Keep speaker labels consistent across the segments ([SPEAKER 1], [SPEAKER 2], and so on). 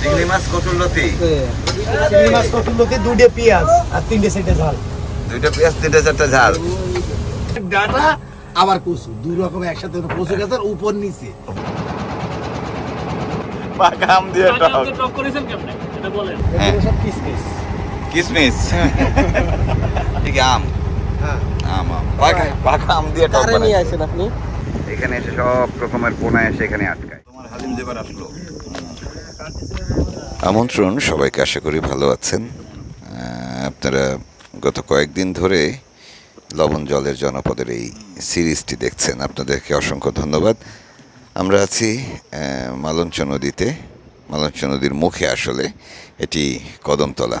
[SPEAKER 1] চিংড়ি মাছ কচুরলতি
[SPEAKER 2] চিংড়ি মাছ দুইটা পেঁয়াজ আর তিনটে সেটে ঝাল।
[SPEAKER 1] দুইটা পেঁয়াজ তিনটা চারটা ঝাল।
[SPEAKER 3] ডাটা আবার কচু। দুই রকম একসাথে কচু গাছের উপর নিচে।
[SPEAKER 1] পাকা আম দিয়ে টক।
[SPEAKER 4] টক করেছেন কেমনে? এটা বলেন।
[SPEAKER 1] হ্যাঁ।
[SPEAKER 2] সব কিসমিস।
[SPEAKER 1] কিসমিস? ঠিক আম।
[SPEAKER 2] হ্যাঁ।
[SPEAKER 1] আম আম। পাকা পাকা আম দিয়ে টক
[SPEAKER 2] কারে
[SPEAKER 1] বানাই
[SPEAKER 2] নিয়ে আসেন আপনি?
[SPEAKER 1] এখানে এসে সব রকমের পোনা এসে এখানে আটকায়। তোমার হালিম দেবার আসলো। আমন্ত্রণ, সবাইকে আশা করি ভালো আছেন। আপনারা গত কয়েকদিন ধরে লবণ জলের জনপদের এই সিরিজটি দেখছেন। আপনাদেরকে অসংখ্য ধন্যবাদ। আমরা আছি মালঞ্চ নদীতে। মালঞ্চ নদীর মুখে আসলে এটি কদমতলা।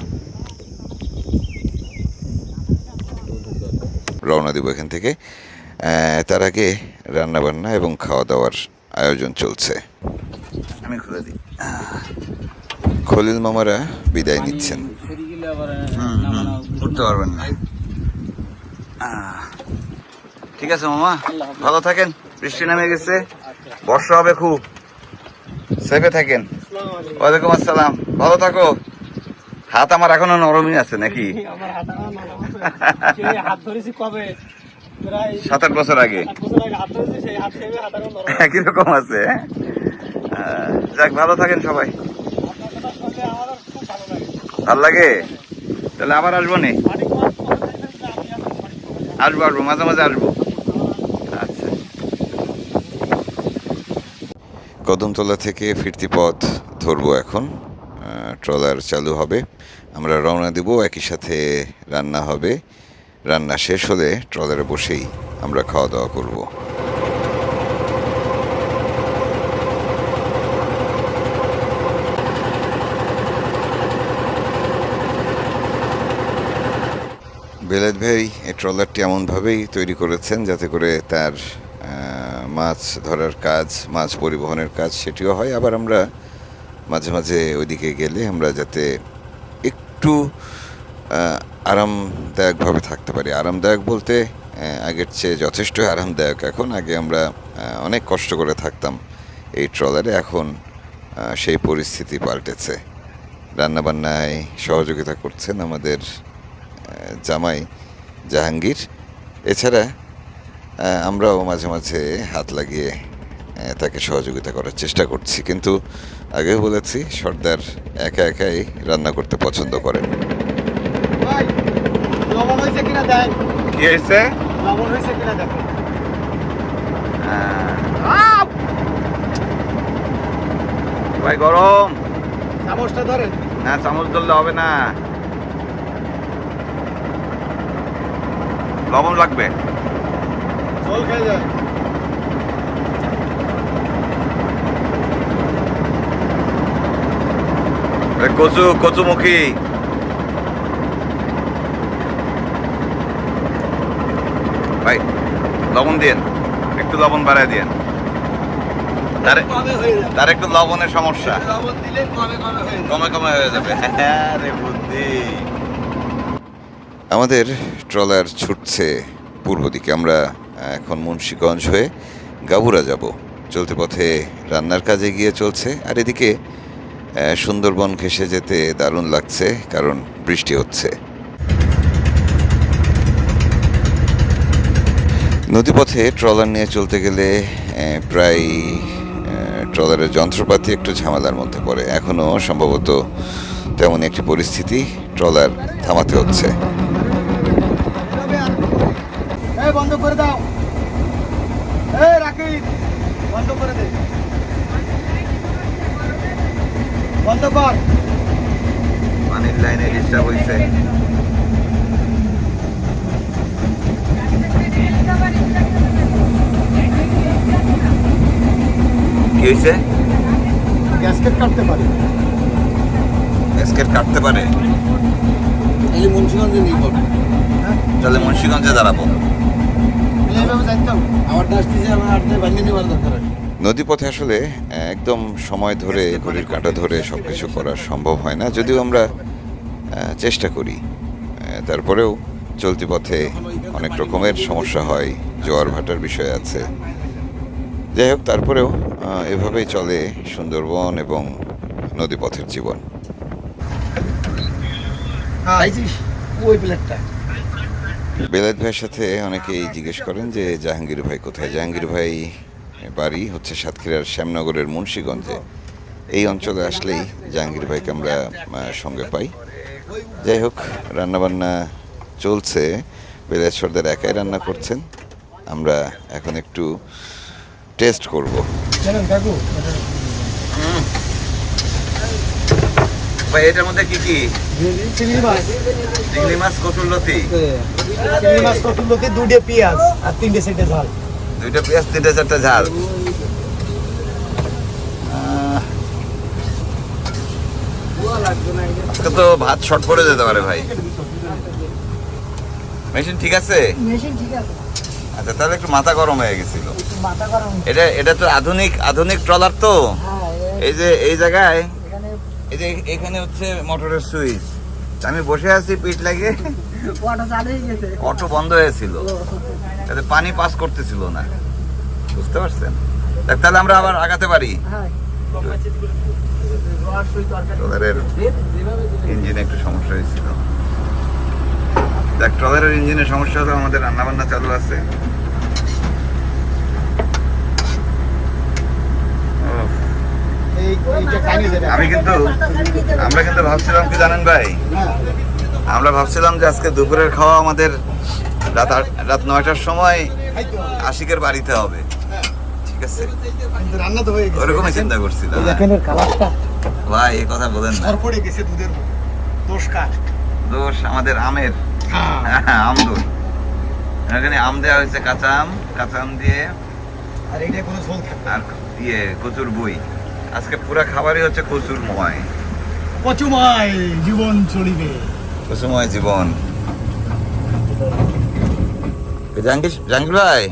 [SPEAKER 1] রওনা দিব এখান থেকে। তার আগে রান্নাবান্না এবং খাওয়া দাওয়ার আয়োজন চলছে। আমি খুলে দিই। খলিল মামারা বিদায় নিচ্ছেন। উঠতে পারবেন না। ঠিক আছে মামা ভালো থাকেন বৃষ্টি নামে গেছে বর্ষা হবে খুব। সেফে থাকেন। ওয়ালাইকুম আসসালাম ভালো থাকো। হাত আমার এখনও নরমই আছে নাকি?
[SPEAKER 2] আমার হাত সেই হাত ধরেছি কবে? প্রায়
[SPEAKER 1] সাত আট বছর আগে।
[SPEAKER 2] আট বছর আগে হাত ধরেছি সেই হাত সেই হাত এখন নরম।
[SPEAKER 1] একই রকম আছে হ্যাঁ? যাক, ভালো থাকেন সবাই।
[SPEAKER 2] ভালো লাগে?
[SPEAKER 1] তাহলে আবার আসব নি। আসব আসব, মাঝে মাঝে আসব। আচ্ছা। কদমতলা থেকে ফিরতি পথ ধরবো এখন। ট্রলার চালু হবে। আমরা রওনা দেব, একই সাথে রান্না হবে। রান্না শেষ হলে ট্রলারে বসেই আমরা খাওয়া দাওয়া করব। বেলাত ভাই, এই ট্রলারটি এমনভাবেই তৈরি করেছেন যাতে করে তার মাছ ধরার কাজ, মাছ পরিবহনের কাজ সেটিও হয়। আবার আমরা মাঝে মাঝে ওইদিকে গেলে আমরা যাতে একটু আরামদায়কভাবে থাকতে পারি। আরামদায়ক বলতে আগের চেয়ে যথেষ্ট আরামদায়ক। এখন আগে আমরা অনেক কষ্ট করে থাকতাম এই ট্রলারে। এখন সেই পরিস্থিতি পাল্টেছে। রান্নাবান্নায় সহযোগিতা করছেন আমাদের জামাই জাহাঙ্গীর। এছাড়া আমরাও মাঝে মাঝে হাত লাগিয়ে তাকে সহযোগিতা করার চেষ্টা করছি। কিন্তু আগেও বলেছি সর্দার একা একাই রান্না করতে পছন্দ করেন
[SPEAKER 2] ভাই, লবণ হয়েছে কিনা দেখ
[SPEAKER 1] কি হয়েছে?
[SPEAKER 2] লবণ হয়েছে কিনা দেখো
[SPEAKER 1] ভাই গরম।
[SPEAKER 2] চামচটা ধরেন।
[SPEAKER 1] না চামচ ধরলে হবে না। লবণ লাগবে।
[SPEAKER 2] জল খেয়ে যায়
[SPEAKER 1] কচু কচুমুখী। ভাই লবণ দিন একটু লবণ বাড়ায় দিন তার একটু লবণের সমস্যা।
[SPEAKER 3] কমে কমে যাবে।
[SPEAKER 1] কমে কমে হয়ে যাবে। হ্যাঁ রে বুদ্ধি। আমাদের ট্রলার ছুটছে পূর্ব দিকে। আমরা এখন মুন্সীগঞ্জ হয়ে গাবুরা যাব। চলতে পথে রান্নার কাজে গিয়ে চলছে। আর এদিকে সুন্দরবন ঘেসে যেতে দারুণ লাগছে, কারণ বৃষ্টি হচ্ছে। নদীপথে ট্রলার নিয়ে চলতে গেলে প্রায় ট্রলারের যন্ত্রপাতি একটু ঝামেলার মধ্যে পড়ে। এখনও সম্ভবত তেমন একটি পরিস্থিতি, ট্রলার থামাতে হচ্ছে।
[SPEAKER 2] এই বন্ধ করে দাও। এই রাকিব বন্ধ করে দে। বন্ধ কর।
[SPEAKER 1] পানির লাইনে ডিস্টার্ব হয়েছে কি হয়েছে
[SPEAKER 2] গ্যাসকেট কাটতে পারি।
[SPEAKER 1] স্কেট কাটতে পারে।
[SPEAKER 3] এই মুন্সিগঞ্জে নিয়ে করবে
[SPEAKER 1] তাহলে মুন্সিগঞ্জে দাঁড়াবো।
[SPEAKER 2] এইভাবে যাইতাম
[SPEAKER 3] আমার ডাস্টিতে আমার আটতে বানিয়ে নেওয়ার দরকার আছে
[SPEAKER 1] নদীপথে আসলে একদম সময় ধরে ঘড়ির কাঁটা ধরে সব কিছু করা সম্ভব হয় না যদিও আমরা চেষ্টা করি। তারপরেও চলতি পথে অনেক রকমের সমস্যা হয় জোয়ার ভাটার বিষয় আছে। যাই হোক তারপরেও এভাবেই চলে সুন্দরবন এবং নদীপথের জীবন।
[SPEAKER 3] ওই প্লেটটা।
[SPEAKER 1] বেলায়েত ভাইয়ের সাথে অনেকেই জিজ্ঞেস করেন যে জাহাঙ্গীর ভাই কোথায়? জাহাঙ্গীর ভাই বাড়ি হচ্ছে সাতক্ষীরার শ্যামনগরের মুন্সীগঞ্জে। এই অঞ্চলে আসলেই জাহাঙ্গীর ভাইকে আমরা সঙ্গে পাই। যাই হোক, রান্নাবান্না চলছে। বেলায়েত সর্দার একাই রান্না করছেন। আমরা এখন একটু টেস্ট করব
[SPEAKER 3] জানেন কাকু
[SPEAKER 1] ভাই এটার মধ্যে কি কি?
[SPEAKER 3] চিংড়ি মাছ।
[SPEAKER 1] চিংড়ি মাছ কচুরলতি
[SPEAKER 3] চিংড়ি মাছ কটুলোতে দুটো পেঁয়াজ আর তিনটে সেটে ঝাল।
[SPEAKER 1] দুইটা পেঁয়াজ তিনটা চারটা ঝাল। আজকে তো ভাত শর্ট পড়ে যেতে পারে ভাই। মেশিন ঠিক আছে?
[SPEAKER 3] মেশিন ঠিক আছে।
[SPEAKER 1] আচ্ছা তাহলে একটু মাথা গরম হয়ে গেছিল। এটা এটা তো আধুনিক আধুনিক ট্রলার তো।
[SPEAKER 3] হ্যাঁ
[SPEAKER 1] এই যে এই জায়গায় এই যে এখানে হচ্ছে মোটরের সুইচ। আমি বসে আছি পিঠ
[SPEAKER 3] গেছে।
[SPEAKER 1] অটো বন্ধ হয়েছিল। তাতে পানি পাস করতেছিল না। বুঝতে পারছেন? দেখ, তাহলে আমরা আবার আগাতে পারি। ট্রলারের ইঞ্জিনে একটু সমস্যা হয়েছিল। দেখ ট্রলারের ইঞ্জিনের সমস্যা হলো আমাদের রান্নাবান্না চালু আছে উফ,
[SPEAKER 2] এই এইটা কানে যেটা
[SPEAKER 1] আমি কিন্তু আমরা কিন্তু ভাবছিলাম কি জানেন ভাই? আমরা ভাবছিলাম যে আজকে দুপুরের খাওয়া আমাদের রাত রাত নয়টার সময় আশিকের বাড়িতে হবে। ঠিক আছে?
[SPEAKER 2] রান্না তো হয়ে গেছে।
[SPEAKER 1] ওরকমই চিন্তা করছিলাম।
[SPEAKER 3] কালারটা।
[SPEAKER 1] ভাই এই কথা বলেন না।
[SPEAKER 2] পড়ে গেছে দুধের দোষ কার?
[SPEAKER 1] দোষ আমাদের আমের।
[SPEAKER 2] হ্যাঁ।
[SPEAKER 1] হ্যাঁ, আম দোষ। এখানে আম দেওয়া হয়েছে কাঁচা আম। কাঁচা আম দিয়ে
[SPEAKER 2] আর এইটা কোনো ঝোল থাকবে
[SPEAKER 1] আর ইয়ে কচুর বই। আজকে পুরা খাবারই হচ্ছে কচুর ময়
[SPEAKER 2] কচুমাই জীবন চলিবে।
[SPEAKER 1] কচুময় জীবন। জাহাঙ্গীর জাহাঙ্গীর ভাই?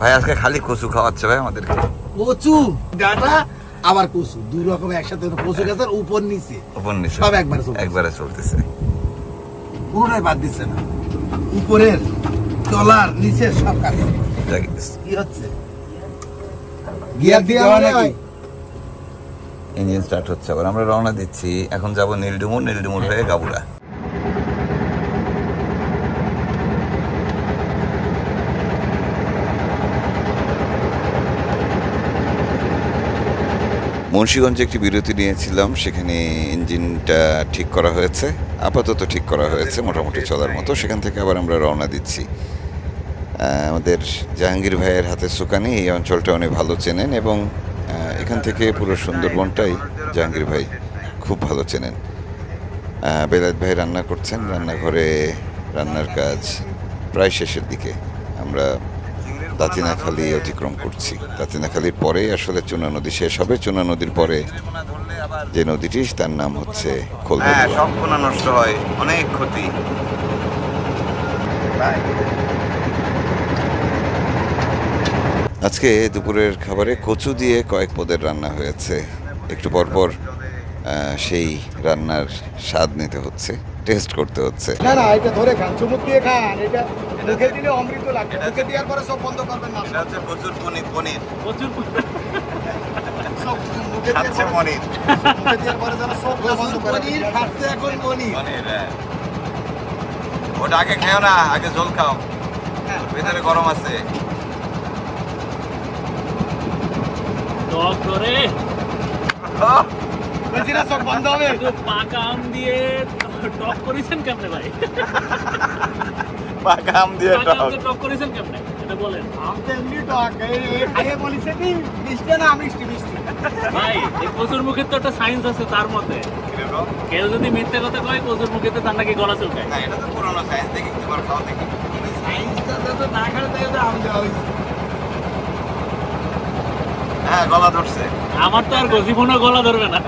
[SPEAKER 1] ভাই। আজকে খালি কচু খাওয়াচ্ছে ভাই আমাদেরকে।
[SPEAKER 3] কচু ডাটা আবার কচু। দুই রকম একসাথে কচু গাছের উপর নিচে।
[SPEAKER 1] উপর নিচে।
[SPEAKER 3] সব একবারে চলতেছে।
[SPEAKER 1] একবারে চলতেছে।
[SPEAKER 3] পুরোটাই বাদ দিচ্ছে না। উপরের তলার নিচের সব কাজ। কি হচ্ছে?
[SPEAKER 2] গিয়ার দিয়ে?
[SPEAKER 1] ইঞ্জিন স্টার্ট হচ্ছে আবার। আমরা রওনা দিচ্ছি। এখন যাব নীলডুমুর। নীলডুমুর হয়ে গাবুরা। মুন্সীগঞ্জে একটি বিরতি নিয়েছিলাম। সেখানে ইঞ্জিনটা ঠিক করা হয়েছে। আপাতত ঠিক করা হয়েছে। মোটামুটি চলার মতো। সেখান থেকে আবার আমরা রওনা দিচ্ছি। আমাদের জাহাঙ্গীর ভাইয়ের হাতে সুকানি। এই অঞ্চলটা উনি ভালো চেনেন এবং এখান থেকে পুরো সুন্দরবনটাই জাহাঙ্গীর ভাই খুব ভালো চেনেন। আহ, বেলায়েত ভাই রান্না করছেন রান্নাঘরে রান্নার কাজ প্রায় শেষের দিকে। আমরা দাতিনাখালি অতিক্রম করছি। দাতিনাখালির পরেই আসলে চুনা নদী শেষ হবে। চুনা নদীর পরে যে নদীটি তার নাম হচ্ছে
[SPEAKER 5] হ্যাঁ সব নষ্ট হয়। অনেক ক্ষতি।
[SPEAKER 1] আজকে দুপুরের খাবারে কচু দিয়ে কয়েক পদের রান্না হয়েছে। একটু পরপর সেই রান্নার স্বাদ নিতে হচ্ছে টেস্ট করতে হচ্ছে।
[SPEAKER 2] না না এটা ধরে খান চুমুক দিয়ে খান এটা মুখে দিলে অমৃত লাগবে মুখে দেওয়ার পরে সব বন্ধ করবেন না।
[SPEAKER 5] এটা হচ্ছে প্রচুর পনির পনির।
[SPEAKER 4] প্রচুর
[SPEAKER 2] সব মুখে দিয়ে
[SPEAKER 5] পনির।
[SPEAKER 2] মুখে দেওয়ার পরে যেন সব বন্ধ করে।
[SPEAKER 3] পনির খাচ্ছে এখন পনির।
[SPEAKER 5] পনির হ্যাঁ। ওটা আগে খেও না আগে জল খাও। ভেতরে গরম আছে।
[SPEAKER 4] টক করে
[SPEAKER 2] বলছি সব বন্ধ হবে।
[SPEAKER 4] পাকা আম দিয়ে টক করেছেন কেমনে ভাই?
[SPEAKER 5] পাকা আম দিয়ে টক।
[SPEAKER 4] টক করেছেন কেমনে? এটা বলেন।
[SPEAKER 2] আম তো এমনি টক এই এই বলিছে কি মিষ্টি না মিষ্টি মিষ্টি?
[SPEAKER 4] ভাই এই কচুর মুখের তো একটা সায়েন্স আছে তার মধ্যে কেউ যদি মিথ্যে কথা কয় কচুর মুখেতে তার নাকি গলা চুলকায়।
[SPEAKER 5] না এটা তো পুরোনো সায়েন্স দেখি তোমার খাওয়া দেখি।
[SPEAKER 3] সাইন্সটা তো না খালে তাই তো আম দেওয়া হয়েছে।
[SPEAKER 5] হ্যাঁ গলা ধরছে।
[SPEAKER 4] আমার তো আর জীবনও গলা ধরবে না।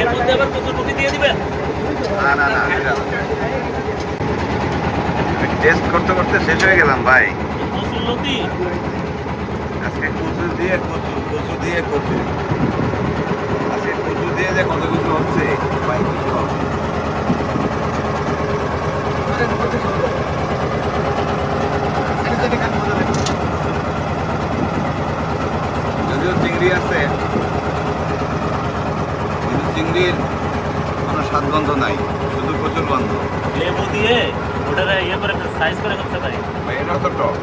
[SPEAKER 4] এর মধ্যে আবার মুখে দিয়ে দিবেন?
[SPEAKER 5] না না না টেস্ট করতে করতে শেষ হয়ে গেলাম ভাই। আজকে কচু দিয়ে কচু কচু দিয়ে কচু। আজকে কচু দিয়ে যে কত কিছু হচ্ছে ভাই যদিও চিংড়ি আছে চিংড়ির কোনো স্বাদগন্ধ নাই প্রচুর গন্ধ।
[SPEAKER 4] লেবু দিয়ে ওটারে ইয়ে করে সাইজ করে করতে পারি।
[SPEAKER 5] এটা তো টক।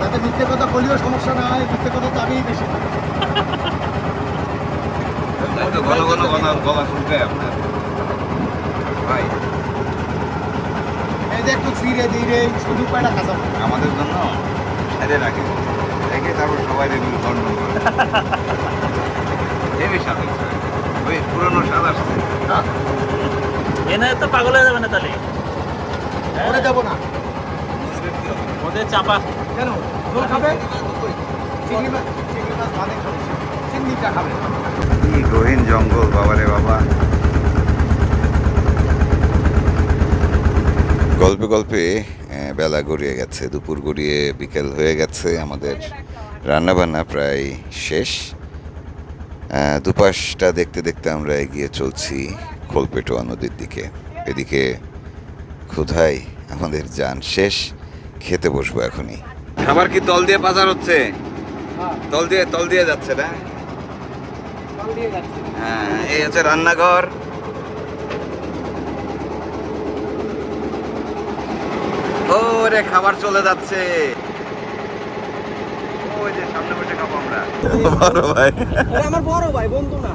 [SPEAKER 2] তাতে মিথ্যে কথা বলিও সমস্যা নাই মিথ্যে কথা তো আমি বেশি
[SPEAKER 5] ঘন ঘন ঘন গলা শুনতে আপনার। ভাই।
[SPEAKER 2] এই যে একটু ধীরে ধীরে শুধু পায়টা খাসাম
[SPEAKER 5] আমাদের জন্য সাইডে রাখে। রেখে তারপর সবাই এগুলো গন্ডন করে। হেবি স্বাদ ওই পুরনো স্বাদ আসছে।
[SPEAKER 4] এনে তো পাগল হয়ে যাবে না তাহলে?
[SPEAKER 2] ওরে যাব না।
[SPEAKER 4] ওদের চাপা।
[SPEAKER 2] কেন? ঝোল খাবে? চিংড়ি মাছ চিংড়ি মাছ ভালো খাবে। চিংড়িটা খাবে।
[SPEAKER 1] কি গহীন জঙ্গল বাবারে বাবা। গল্পে গল্পে বেলা গড়িয়ে গেছে দুপুর গড়িয়ে বিকেল হয়ে গেছে আমাদের রান্নাবান্না প্রায় শেষ। দুপাশটা দেখতে দেখতে আমরা এগিয়ে চলছি খোলপেটোয়া নদীর দিকে। এদিকে ক্ষুধাই আমাদের যান শেষ খেতে বসবো এখনই।
[SPEAKER 5] খাবার কি তল দিয়ে পাচার হচ্ছে? তল দিয়ে তল দিয়ে যাচ্ছে না? হ্যাঁ এই হচ্ছে রান্নাঘর। ও রে খাবার চলে যাচ্ছে। ওই যে সামনে বসে খাব আমরা।
[SPEAKER 1] বড় ভাই।
[SPEAKER 2] আমার বড় ভাই বন্ধু না।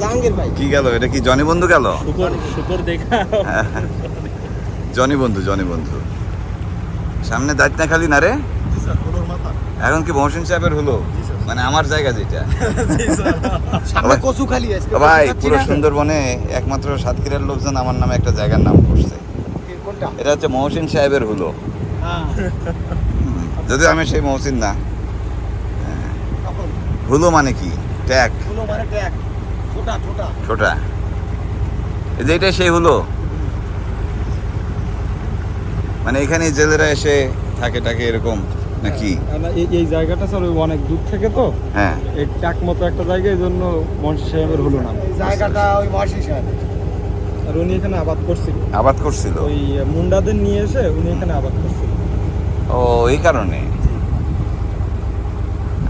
[SPEAKER 2] জাহাঙ্গীর ভাই।
[SPEAKER 1] কি গেল? এটা কি জনি বন্ধু গেল?
[SPEAKER 4] শুকর শুকর দেখা।
[SPEAKER 1] জনি বন্ধু জনি বন্ধু। সামনে দায়িত্ব খালি না রে? এখন কি মহসিন সাহেবের হলো? মানে আমার জায়গা যেটা।
[SPEAKER 2] কচু খালি
[SPEAKER 1] ভাই পুরো সুন্দরবনে একমাত্র সাতক্ষীরার লোকজন আমার নামে একটা জায়গার নাম করছে এটা হচ্ছে মহসিন সাহেবের হলো।
[SPEAKER 2] হ্যাঁ।
[SPEAKER 1] যদিও আমি সেই মহসিন না। হুলো মানে কি? ট্যাগ।
[SPEAKER 2] মানে ছোটা
[SPEAKER 1] এই যে এটা সেই হলো। মানে এখানে জেলেরা এসে থাকে টাকে এরকম। নাকি?
[SPEAKER 6] এই জায়গাটা স্যার অনেক দূর থেকে তো।
[SPEAKER 1] হ্যাঁ।
[SPEAKER 6] এই টাক মতো একটা জায়গা এই জন্য মনসি সাহেবের হলো না।
[SPEAKER 2] জায়গাটা ওই মহাশি সাহেব।
[SPEAKER 6] আর উনি এখানে আবাদ করছিল।
[SPEAKER 1] আবাদ করছিল?
[SPEAKER 6] ওই মুন্ডাদের নিয়ে এসে উনি এখানে আবাদ করছিল।
[SPEAKER 1] ও এই কারণে?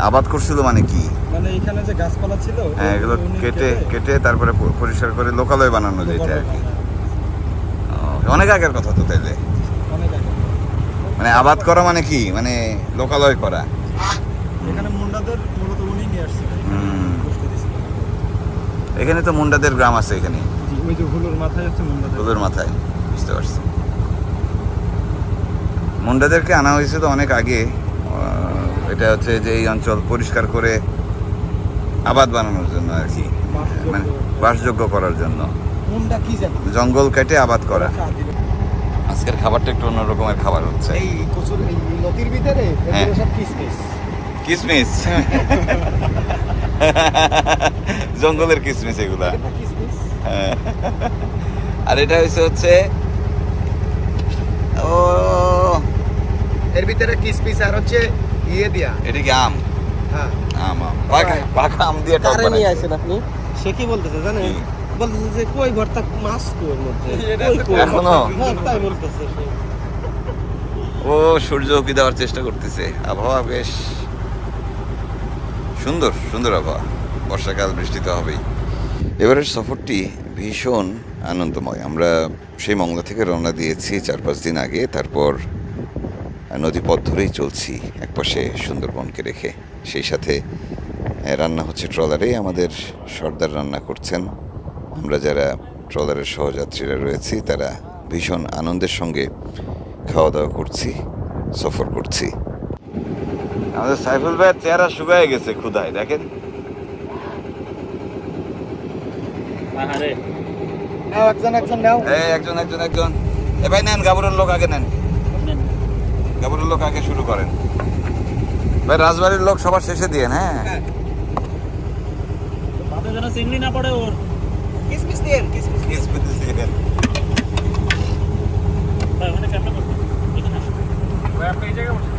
[SPEAKER 1] আবাদ করছিল মানে কি?
[SPEAKER 6] মানে এখানে যে গাছপালা ছিল
[SPEAKER 1] হ্যাঁ এগুলো কেটে কেটে তারপরে পরিষ্কার করে লোকালয় বানানো যেটা আর কি। ও, অনেক আগের কথা তো তাইলে। মানে আবাদ করা মানে কি? মানে লোকালয় করা।
[SPEAKER 6] এখানে মুন্ডাদের মূলত উনি নিয়ে আসছিলেন।
[SPEAKER 1] হুম।
[SPEAKER 6] বসতে দিছিলেন।
[SPEAKER 1] এখানে তো মুন্ডাদের গ্রাম আছে এখানে।
[SPEAKER 6] ওই যে হুলুর মাথায় মুন্ডাদের
[SPEAKER 1] বুঝতে পারছি। মুন্ডাদেরকে আনা হয়েছিল অনেক আগে। এটা হচ্ছে যে এই অঞ্চল পরিষ্কার করে আবাদ বানানোর জন্য আর কি। মানে বাসযোগ্য করার জন্য। জঙ্গল কেটে আবাদ করা।
[SPEAKER 6] আদিবাসী।
[SPEAKER 1] আজকের খাবারটা একটু অন্য রকমের খাবার হচ্ছে।
[SPEAKER 2] এই কচুর নদীর ভিতরে
[SPEAKER 1] হ্যাঁ।
[SPEAKER 2] সব কিসমিস।
[SPEAKER 1] কিসমিস? জঙ্গলের কিসমিস এগুলা।
[SPEAKER 2] এটা কিসমিস।
[SPEAKER 1] হ্যাঁ। আর এটা হচ্ছে হচ্ছে ও।
[SPEAKER 2] এর ভিতরে কিসমিস আর হচ্ছে ইয়ে দিয়া।
[SPEAKER 1] এটা কি আম?
[SPEAKER 2] হ্যাঁ।
[SPEAKER 1] আম আম। পাকা পাকা আম দিয়ে টক
[SPEAKER 7] কারে নিয়ে আসেন আপনি? সে কি বলতেছে জানেন? বলতেছে যে কই ভর্তা মাছ কই মধ্যে? হ্যাঁ তাই বলতেছে
[SPEAKER 1] ও সূর্য উঁকি দেওয়ার চেষ্টা করতেছে। আবহাওয়া বেশ সুন্দর সুন্দর আবহাওয়া। বর্ষাকাল বৃষ্টি তো হবেই। এবারের সফরটি ভীষণ আনন্দময়। আমরা সেই মংলা থেকে রওনা দিয়েছি চার পাঁচ দিন আগে। তারপর নদী পথ ধরেই চলছি একপাশে সুন্দরবনকে রেখে। সেই সাথে রান্না হচ্ছে ট্রলারে। আমাদের সর্দার রান্না করছেন আমরা যারা ট্রলারের সহযাত্রীরা রয়েছি তারা ভীষণ আনন্দের সঙ্গে খাওয়া দাওয়া করছি সফর করছি। আমাদের সাইফুল ভাইয়ের চেহারা শুকায় গেছে ক্ষুধায় দেখেন।
[SPEAKER 2] একজন একজন নাও।
[SPEAKER 1] একজন একজন একজন। এ ভাই নেন গাবরের লোক আগে নেন। গাবরের লোক আগে শুরু করেন। ভাই রাজবাড়ির লোক সবার শেষে দিয়ে হ্যাঁ।
[SPEAKER 4] চিংড়ি না পড়ে ওর।
[SPEAKER 2] কিসমিস দেন কিসমিস
[SPEAKER 4] ভাই ওখানে ক্যামেরা করতে এখানে আসো।
[SPEAKER 5] ভাই আপনি এই জায়গায় বসে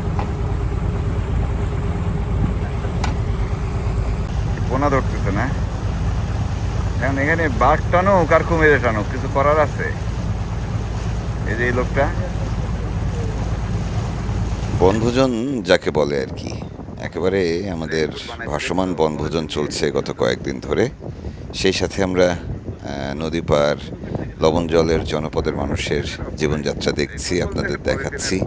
[SPEAKER 1] পোনা ধরতেছে না? এখন এখানে বাঘ টানুক আর কুমিরে টানুক কিছু করার আছে? এই যে এই লোকটা। বনভোজন যাকে বলে আর কি একেবারে আমাদের ভাসমান বনভোজন চলছে গত কয়েকদিন ধরে। সেই সাথে আমরা নদী পার, লবণ জলের জনপদের মানুষের জীবনযাত্রা দেখছি, আপনাদের দেখাচ্ছি।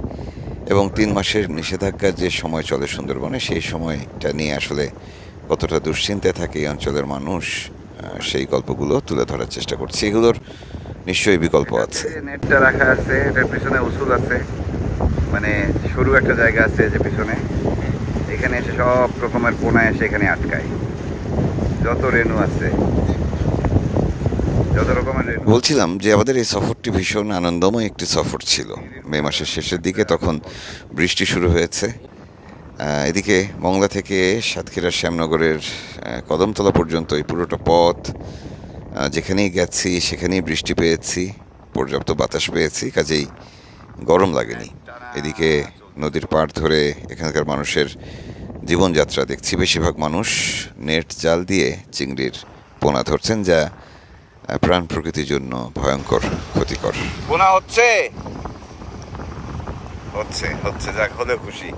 [SPEAKER 1] এবং তিন মাসের নিষেধাজ্ঞার যে সময় চলে সুন্দরবনে, সেই সময়টা নিয়ে আসলে কতটা দুশ্চিন্তায় থাকে এই অঞ্চলের মানুষ সেই গল্পগুলো তুলে ধরার চেষ্টা করছি। এগুলোর নিশ্চয়ই বিকল্প আছে।
[SPEAKER 5] নেটটা রাখা আছে, এটার পিছনে উসুল আছে মানে সরু একটা জায়গা আছে যে পিছনে। এখানে এসে সব রকমের পোনা এসে এখানে আটকায়। যত রেণু আছে
[SPEAKER 1] বলছিলাম যে আমাদের এই সফরটি ভীষণ আনন্দময় একটি সফর ছিল। মে মাসের শেষের দিকে তখন বৃষ্টি শুরু হয়েছে। এদিকে মংলা থেকে সাতক্ষীরা শ্যামনগরের কদমতলা পর্যন্ত এই পুরোটা পথ যেখানেই গেছি সেখানেই বৃষ্টি পেয়েছি, পর্যাপ্ত বাতাস পেয়েছি, কাজেই গরম লাগেনি। এদিকে নদীর পাড় ধরে এখানকার মানুষের জীবনযাত্রা দেখছি। বেশিরভাগ মানুষ নেট জাল দিয়ে চিংড়ির পোনা ধরছেন, যা প্রাণ প্রকৃতির জন্য ভয়ঙ্কর ক্ষতিকর।
[SPEAKER 5] পোনা হচ্ছে? হচ্ছে হচ্ছে যাক হলে খুশি।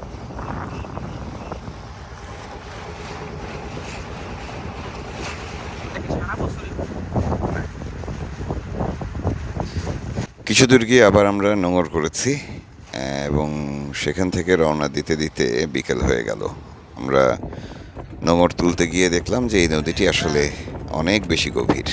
[SPEAKER 1] কিছু দূর গিয়ে আবার আমরা নোঙর করেছি এবং সেখান থেকে রওনা দিতে দিতে বিকেল হয়ে গেল। আমরা নোঙর তুলতে গিয়ে দেখলাম যে এই নদীটি আসলে অনেক বেশি গভীর।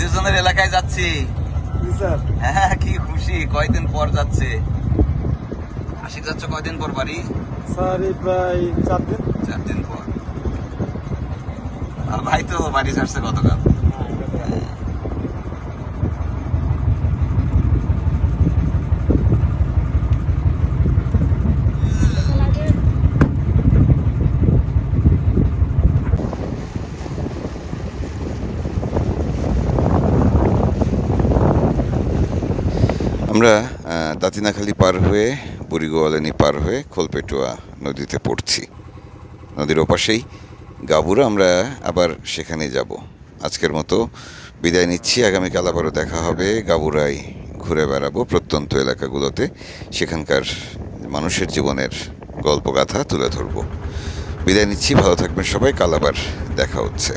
[SPEAKER 5] দুজনের এলাকায় যাচ্ছি। হ্যাঁ কি খুশি কয়দিন পর যাচ্ছে? আশিক যাচ্ছে কয়দিন পর বাড়ি?
[SPEAKER 6] স্যার প্রায় চার দিন।
[SPEAKER 5] চার দিন পর। আর ভাই তো বাড়ি ছাড়ছে গতকাল।
[SPEAKER 1] আমরা দাতিনাখালি পার হয়ে, বুড়িগোয়ালানি পার হয়ে খোলপেটুয়া নদীতে পড়ছি। নদীর ওপাশেই গাবুরা, আমরা আবার সেখানে যাব। আজকের মতো বিদায় নিচ্ছি। আগামীকাল আবারও দেখা হবে। গাবুরাই ঘুরে বেড়াবো প্রত্যন্ত এলাকাগুলোতে। সেখানকার মানুষের জীবনের গল্পগাথা তুলে ধরবো। বিদায় নিচ্ছি। ভালো থাকবেন সবাই। কাল আবার দেখা হচ্ছে।